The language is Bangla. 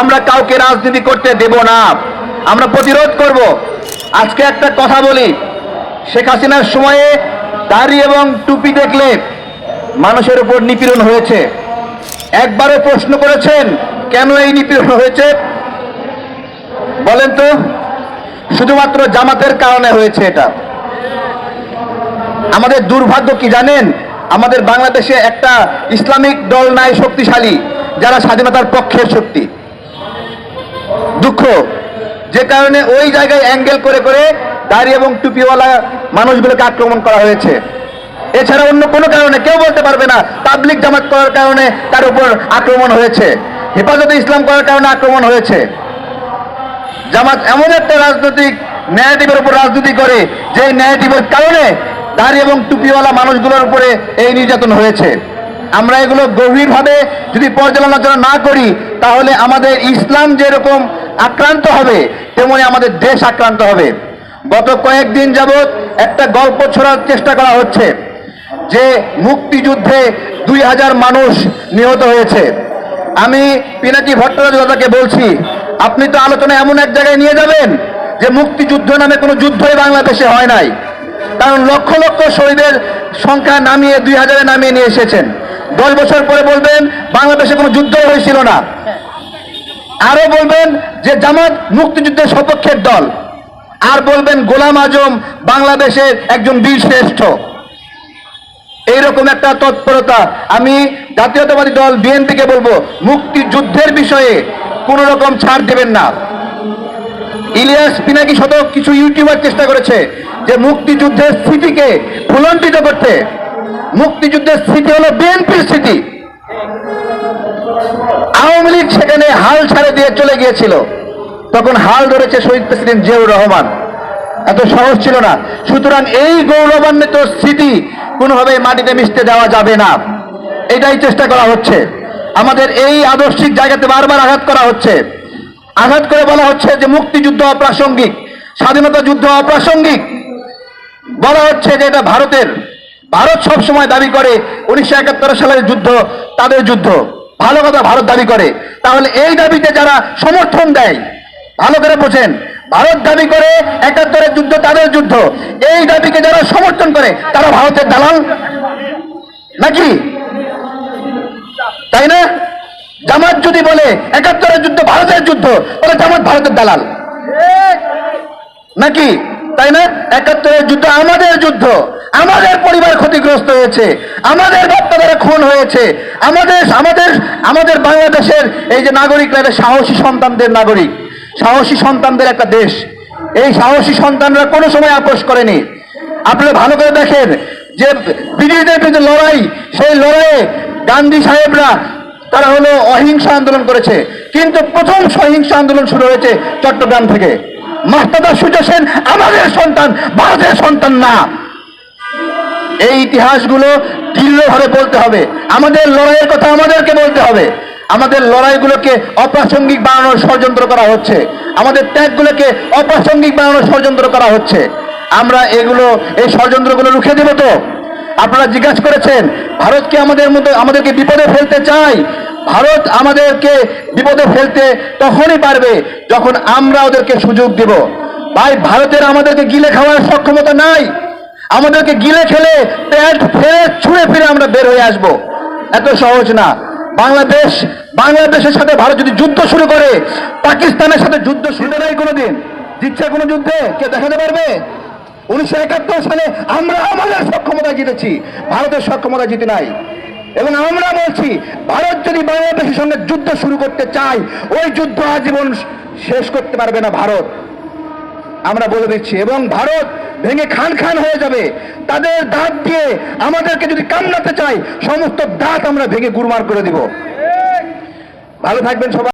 আমরা কাউকে রাজনীতি করতে দেব না। আমরা প্রতিরোধ করব। আজকে একটা কথা বলি। শেখ হাসিনার সময়ে দাড়ি এবং টুপি দেখলে মানুষের উপর নিপীড়ন হয়েছে। একবারও প্রশ্ন করেছেন, কেন এই নিপীড়ন হয়েছে? বলেন তো, শুধুমাত্র জামাতের কারণে হয়েছে এটা। আমাদের দুর্ভাগ্য কি জানেন? আমাদের বাংলাদেশে একটা ইসলামিক দল নাই শক্তিশালী, যারা স্বাধীনতার পক্ষের শক্তি। দুঃখ। যে কারণে ওই জায়গায় অ্যাঙ্গেল করে করে দাড়ি এবং টুপিওয়ালা মানুষগুলোকে আক্রমণ করা হয়েছে। এছাড়া অন্য কোনো কারণে কেউ বলতে পারবে না তাবলিক জামাত করার কারণে তার উপর আক্রমণ হয়েছে। হেফাজতে ইসলাম করার কারণে আক্রমণ হয়েছে। জামাত এমন একটা রাজনৈতিক ন্যারেটিভের উপর রাজনীতি করে, যে ন্যারেটিভের কারণে দাড়ি এবং টুপিওয়ালা মানুষগুলোর উপরে এই নির্যাতন হয়েছে। আমরা এগুলো গভীরভাবে যদি পর্যালোচনা না করি, তাহলে আমাদের ইসলাম যেরকম আক্রান্ত হবে, তেমনি আমাদের দেশ আক্রান্ত হবে। গত কয়েকদিন যাবৎ একটা গল্প ছড়ার চেষ্টা করা হচ্ছে, যে মুক্তিযুদ্ধে দুই হাজার মানুষ নিহত হয়েছে। আমি পিনাকি দাদাকে বলছি, আপনি তো আলোচনা এমন এক জায়গায় নিয়ে যাবেন, যে মুক্তিযুদ্ধ নামে কোনো যুদ্ধই বাংলাদেশে হয় নাই। কারণ লক্ষ লক্ষ শহীদের সংখ্যা নামিয়ে দুই হাজারে নামিয়ে নিয়ে এসেছেন। দশ বছর পরে বলবেন, বাংলাদেশে কোনো যুদ্ধ হয়েছিল না। আরও বলবেন যে জামাত মুক্তিযুদ্ধের সপক্ষের দল। আর বলবেন গোলাম আজম বাংলাদেশের একজন বীর শ্রেষ্ঠ। এইরকম একটা তৎপরতা। আমি জাতীয়তাবাদী দল বিএনপিকে বলব, মুক্তিযুদ্ধের বিষয়ে কোন রকম ছাড় দেবেন না। ইলিয়াস পিনাকি শত কিছু ইউটিউবার চেষ্টা করেছে যে মুক্তিযুদ্ধের স্মৃতিকে ভুলণ্ঠিত করতে। মুক্তিযুদ্ধের স্মৃতি হলো বিএনপির স্মৃতি। আওয়ামী লীগ সেখানে হাল ছাড়ে দিয়ে চলে গিয়েছিল। তখন হাল ধরেছে শহীদ প্রেসিডেন্ট জিয়াউর রহমান। এত সহজ ছিল না। সুতরাং এই গৌরবান্বিত স্মৃতি কোনোভাবে মাটিতে মিশতে দেওয়া যাবে না। এটাই চেষ্টা করা হচ্ছে। আমাদের এই আদর্শিক জায়গাতে বারবার আঘাত করা হচ্ছে। আঘাত করে বলা হচ্ছে যে মুক্তিযুদ্ধ অপ্রাসঙ্গিক, স্বাধীনতা যুদ্ধ অপ্রাসঙ্গিক। বলা হচ্ছে যে এটা ভারতের, ভারত সব সময় দাবি করে উনিশশো একাত্তর সালের যুদ্ধ, তাদের যুদ্ধ। ভালো কথা ভারত দাবি করে। তাহলে এই দাবিতে যারা সমর্থন দেয়, ভালো করে বোঝেন, ভারত দাবি করে একাত্তরের যুদ্ধ, তাদের যুদ্ধ। এই দাবিকে যারা সমর্থন করে, তারা ভারতের দালাল? নাকি? তাই না? জামাত যদি বলে একাত্তরের যুদ্ধ ভারতের যুদ্ধ, তাহলে জামাত ভারতের দালাল। নাকি? তাই না? একাত্তরের যুদ্ধ আমাদের যুদ্ধ। আমাদের পরিবার ক্ষতিগ্রস্ত হয়েছে। আমাদের বাচ্চাদের খুন হয়েছে। আমাদের আমাদের আমাদের বাংলাদেশের এই যে নাগরিকরা সাহসী সন্তানদের নাগরিক। সাহসী সন্তানদের একটা দেশ। এই সাহসী সন্তানরা কোনো সময় আপোষ করেনি। আপনারা ভালো করে দেখেন যে ব্রিটিশদের বিরুদ্ধে লড়াই, সেই লড়াইয়ে গান্ধী সাহেবরা, তারা হলো অহিংসা আন্দোলন করেছে। কিন্তু প্রথম সহিংস আন্দোলন শুরু হয়েছে চট্টগ্রাম থেকে। মাস্তাদা সেন আমাদের সন্তান, ভারতের সন্তান না। এই ইতিহাসগুলো দৃঢ়ভাবে বলতে হবে। আমাদের লড়াইয়ের কথা আমাদেরকে বলতে হবে। আমাদের লড়াইগুলোকে অপ্রাসঙ্গিক বানানোর ষড়যন্ত্র করা হচ্ছে। আমাদের ত্যাগগুলোকে অপ্রাসঙ্গিক বানানোর ষড়যন্ত্র করা হচ্ছে। আমরা এগুলো, এই ষড়যন্ত্রগুলো রুখে দেব তো। আপনারা জিজ্ঞাসা করেছেন ভারতকে আমাদের মতো, আমাদেরকে বিপদে ফেলতে চাই ভারত আমাদেরকে বিপদে ফেলতে তখনই পারবে যখন আমরা ওদেরকে সুযোগ দেব। ভাই, ভারতের আমাদেরকে গিলে খাওয়ার সক্ষমতা নাই। আমাদেরকে গিলে খেলে প্যাট ফেলে, ছুঁড়ে ফিরে আমরা বের হয়ে আসব। এত সহজ না। বাংলাদেশ, বাংলাদেশের সাথে ভারত যদি যুদ্ধ শুরু করে, পাকিস্তানের সাথে যুদ্ধ শুরু নাই কোনোদিন, জিতছে কোনো যুদ্ধে? কে দেখাতে পারবে? উনিশশো একাত্তর সালে আমরা আমাদের সক্ষমতা জিতেছি। ভারতের সক্ষমতা জিতে নাই। এবং আমরা বলছি, ভারত যদি বাংলাদেশের সঙ্গে যুদ্ধ শুরু করতে চায়, ওই যুদ্ধ আজীবন শেষ করতে পারবে না ভারত। আমরা বলে দিচ্ছি, এবং ভারত ভেঙে খান খান হয়ে যাবে। তাদের দাঁত দিয়ে আমাদেরকে যদি কামনাতে চাই সমস্ত দাঁত আমরা ভেঙে গুরমার করে দিব। ভালো থাকবেন সবাই।